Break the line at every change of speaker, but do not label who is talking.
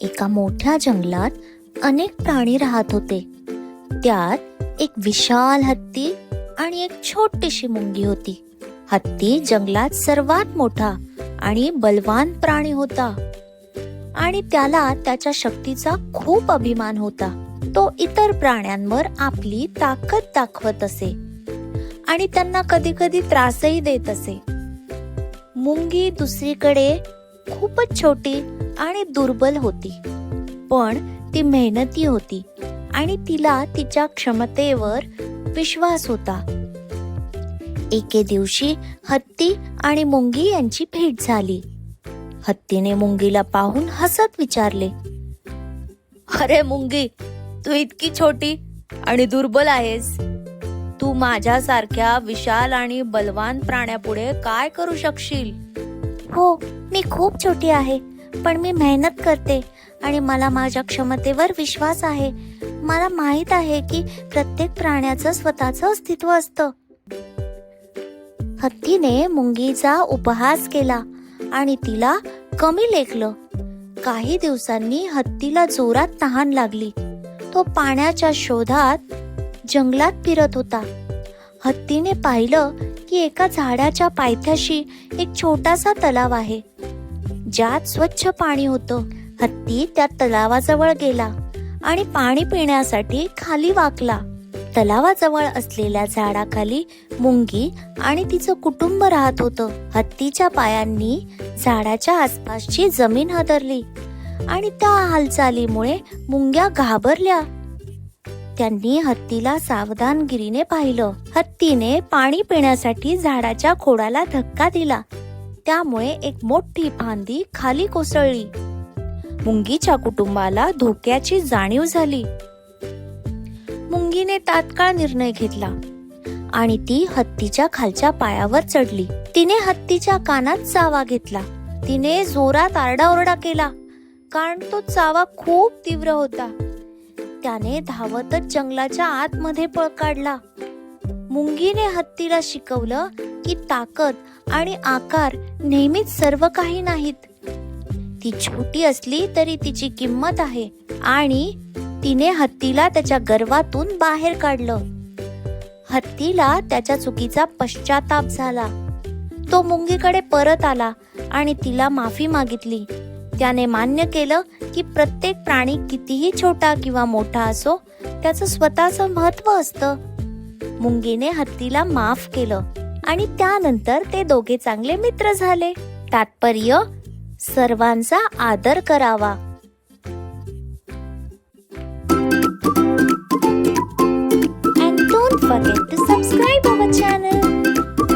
एका मोठ्या जंगलात अनेक प्राणी राहत होते. त्यात एक विशाल हत्ती आणि एक छोटीशी मुंगी होती. हत्ती जंगलात सर्वात मोठा आणि बलवान प्राणी होता आणि त्याला त्याच्या शक्तीचा खूप अभिमान होता. तो इतर प्राण्यांवर आपली ताकद दाखवत असे आणि त्यांना कधी कधी त्रासही देत असे. मुंगी दुसरीकडे खूपच छोटी आणि दुर्बल होती. पण ती मेहनती होती आणि तिला तिच्या क्षमतेवर विश्वास होता. एके दिवशी हत्ती आणि मुंगी यांची भेट झाली. हत्तीने मुंगीला पाहून हसत विचारले अरे मुंगी तू इतकी छोटी आणि दुर्बल आहेस. तू माझ्यासारख्या विशाल आणि बलवान प्राण्यापुढे काय करू शकशील? हो मी खूप छोटी आहे. पण मी मेहनत करते आणि मला माझ्या क्षमतेवर विश्वास आहे. मला माहीत आहे की प्रत्येक प्राण्याचं स्वतःचं अस्तित्व असतं. हत्तीने मुंगीचा उपहास केला आणि तिला कमी लेखलं. काही दिवसांनी हत्तीला जोरात तहान लागली. तो पाण्याच्या शोधात जंगलात फिरत होता. हत्तीने पाहिलं की एका झाडाच्या पायथ्याशी एक छोटासा तलाव आहे. ज्यात स्वच्छ पाणी होतं हत्ती त्या तलावाजवळ गेला आणि पाणी पिण्यासाठी खाली वाकला. तलावाजवळ असलेल्या झाडाखाली मुंगी आणि तिचं कुटुंब राहत होतं. हत्तीच्या पायांनी झाडाच्या आसपासची जमीन हादरली आणि त्या हालचालीमुळे मुंग्या घाबरल्या. त्यांनी हत्तीला सावधानगिरीने पाहिलं. हत्तीने पाणी पिण्यासाठी झाडाच्या खोडाला धक्का दिला. त्यामुळे एक मोठी फांदी खाली कोसळली. मुंगीच्या कुटुंबाला धोक्याची जाणीव झाली. मुंगीने तात्काळ निर्णय घेतला आणि ती हत्तीच्या खालच्या पायावर चढली. तिने हत्तीच्या कानात चावा घेतला. तिने जोरात आरडाओरडा केला कारण तो चावा खूप तीव्र होता. त्याने धावतच जंगलाच्या आतमध्ये पळ काढला. मुंगीने हत्तीला शिकवलं की ताकद आणि आकार नेहमीच सर्व काही नाहीत. ती छोटी असली तरी तिची किंमत आहे आणि तिने हत्तीला त्याच्या गर्वातून बाहेर काढलं. हत्तीला त्याच्या चुकीचा पश्चाताप झाला. तो मुंगीकडे परत आला आणि तिला माफी मागितली. त्याने मान्य केलं की प्रत्येक प्राणी कितीही छोटा किंवा मोठा असो त्याचं स्वतःचं महत्त्व असतं. मुंगीने हत्तीला माफ केलं. आणि त्यानंतर ते दोघे चांगले मित्र झाले. तात्पर्य सर्वांचा आदर करावा.